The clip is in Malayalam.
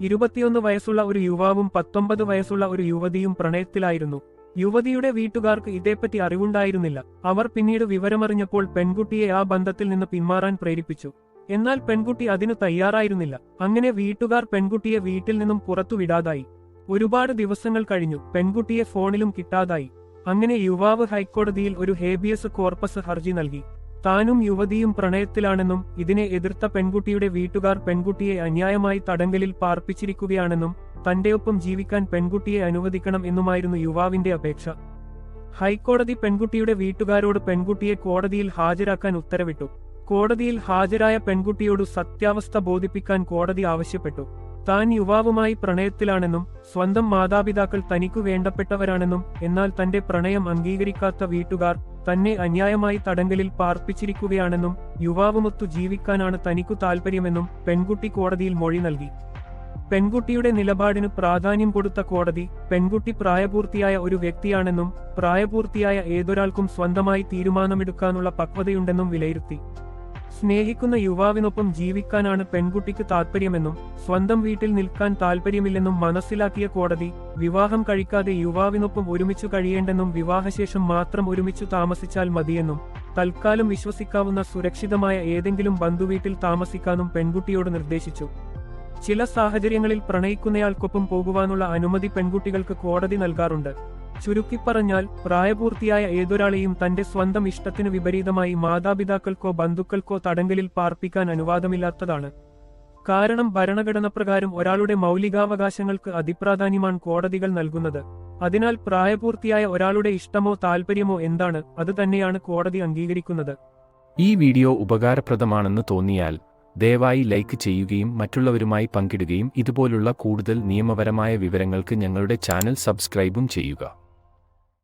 ഇരുപത്തിയൊന്ന് വയസ്സുള്ള ഒരു യുവാവും പത്തൊമ്പത് വയസ്സുള്ള ഒരു യുവതിയും പ്രണയത്തിലായിരുന്നു. യുവതിയുടെ വീട്ടുകാർക്ക് ഇതേപ്പറ്റി അറിവുണ്ടായിരുന്നില്ല. അവർ പിന്നീട് വിവരമറിഞ്ഞപ്പോൾ പെൺകുട്ടിയെ ആ ബന്ധത്തിൽ നിന്ന് പിന്മാറാൻ പ്രേരിപ്പിച്ചു. എന്നാൽ പെൺകുട്ടി അതിന് തയ്യാറായിരുന്നില്ല. അങ്ങനെ വീട്ടുകാർ പെൺകുട്ടിയെ വീട്ടിൽ നിന്നും പുറത്തുവിടാതായി ഒരുപാട് ദിവസങ്ങൾ കഴിഞ്ഞു. പെൺകുട്ടിയെ ഫോണിലും കിട്ടാതായി. അങ്ങനെ യുവാവ് ഹൈക്കോടതിയിൽ ഒരു ഹേബിയസ് കോർപ്പസ് ഹർജി നൽകി. താനും യുവതിയും പ്രണയത്തിലാണെന്നും ഇതിനെ എതിർത്ത പെൺകുട്ടിയുടെ വീട്ടുകാർ പെൺകുട്ടിയെ അന്യായമായി തടങ്കലിൽ പാർപ്പിച്ചിരിക്കുകയാണെന്നും തന്റെയൊപ്പം ജീവിക്കാൻ പെൺകുട്ടിയെ അനുവദിക്കണം എന്നുമായിരുന്നു യുവാവിന്റെ അപേക്ഷ. ഹൈക്കോടതി പെൺകുട്ടിയുടെ വീട്ടുകാരോട് പെൺകുട്ടിയെ കോടതിയിൽ ഹാജരാക്കാൻ ഉത്തരവിട്ടു. കോടതിയിൽ ഹാജരായ പെൺകുട്ടിയോട് സത്യാവസ്ഥ ബോധിപ്പിക്കാൻ കോടതി ആവശ്യപ്പെട്ടു. താൻ യുവാവുമായി പ്രണയത്തിലാണെന്നും സ്വന്തം മാതാപിതാക്കൾ തനിക്കു വേണ്ടപ്പെട്ടവരാണെന്നും എന്നാൽ തന്റെ പ്രണയം അംഗീകരിക്കാത്ത വീട്ടുകാർ തന്നെ അന്യായമായി തടങ്കലിൽ പാർപ്പിച്ചിരിക്കുകയാണെന്നും യുവാവുമൊത്തു ജീവിക്കാനാണ് തനിക്കു താൽപ്പര്യമെന്നും പെൺകുട്ടി കോടതിയിൽ മൊഴി നൽകി. പെൺകുട്ടിയുടെ നിലപാടിന് പ്രാധാന്യം കൊടുത്ത കോടതി പെൺകുട്ടി പ്രായപൂർത്തിയായ ഒരു വ്യക്തിയാണെന്നും പ്രായപൂർത്തിയായ ഏതൊരാൾക്കും സ്വന്തമായി തീരുമാനമെടുക്കാനുള്ള പക്വതയുണ്ടെന്നും വിലയിരുത്തി. സ്നേഹിക്കുന്ന യുവാവിനൊപ്പം ജീവിക്കാനാണ് പെൺകുട്ടിക്ക് താൽപ്പര്യമെന്നും സ്വന്തം വീട്ടിൽ നിൽക്കാൻ താൽപ്പര്യമില്ലെന്നും മനസ്സിലാക്കിയ കോടതി വിവാഹം കഴിക്കാതെ യുവാവിനൊപ്പം ഒരുമിച്ചു കഴിയേണ്ടെന്നും വിവാഹശേഷം മാത്രം ഒരുമിച്ചു താമസിച്ചാൽ മതിയെന്നും തൽക്കാലം വിശ്വസിക്കാവുന്ന സുരക്ഷിതമായ ഏതെങ്കിലും ബന്ധുവീട്ടിൽ താമസിക്കാനും പെൺകുട്ടിയോട് നിർദ്ദേശിച്ചു. ചില സാഹചര്യങ്ങളിൽ പ്രണയിക്കുന്നയാൾക്കൊപ്പം പോകുവാനുള്ള അനുമതി പെൺകുട്ടികൾക്ക് കോടതി നൽകാറുണ്ട്. ചുരുക്കിപ്പറഞ്ഞാൽ പ്രായപൂർത്തിയായ ഏതൊരാളെയും തന്റെ സ്വന്തം ഇഷ്ടത്തിനു വിപരീതമായി മാതാപിതാക്കൾക്കോ ബന്ധുക്കൾക്കോ തടങ്കലിൽ പാർപ്പിക്കാൻ അനുവാദമില്ലാത്തതാണ്. കാരണം ഭരണഘടന പ്രകാരം ഒരാളുടെ മൗലികാവകാശങ്ങൾക്ക് അതിപ്രാധാന്യമാണ് കോടതികൾ നൽകുന്നത്. അതിനാൽ പ്രായപൂർത്തിയായ ഒരാളുടെ ഇഷ്ടമോ താൽപ്പര്യമോ എന്താണ് അത് തന്നെയാണ് കോടതി അംഗീകരിക്കുന്നത്. ഈ വീഡിയോ ഉപകാരപ്രദമാണെന്ന് തോന്നിയാൽ ദയവായി ലൈക്ക് ചെയ്യുകയും മറ്റുള്ളവരുമായി പങ്കിടുകയും ഇതുപോലുള്ള കൂടുതൽ നിയമപരമായ വിവരങ്ങൾക്ക് ഞങ്ങളുടെ ചാനൽ സബ്സ്ക്രൈബും ചെയ്യുക.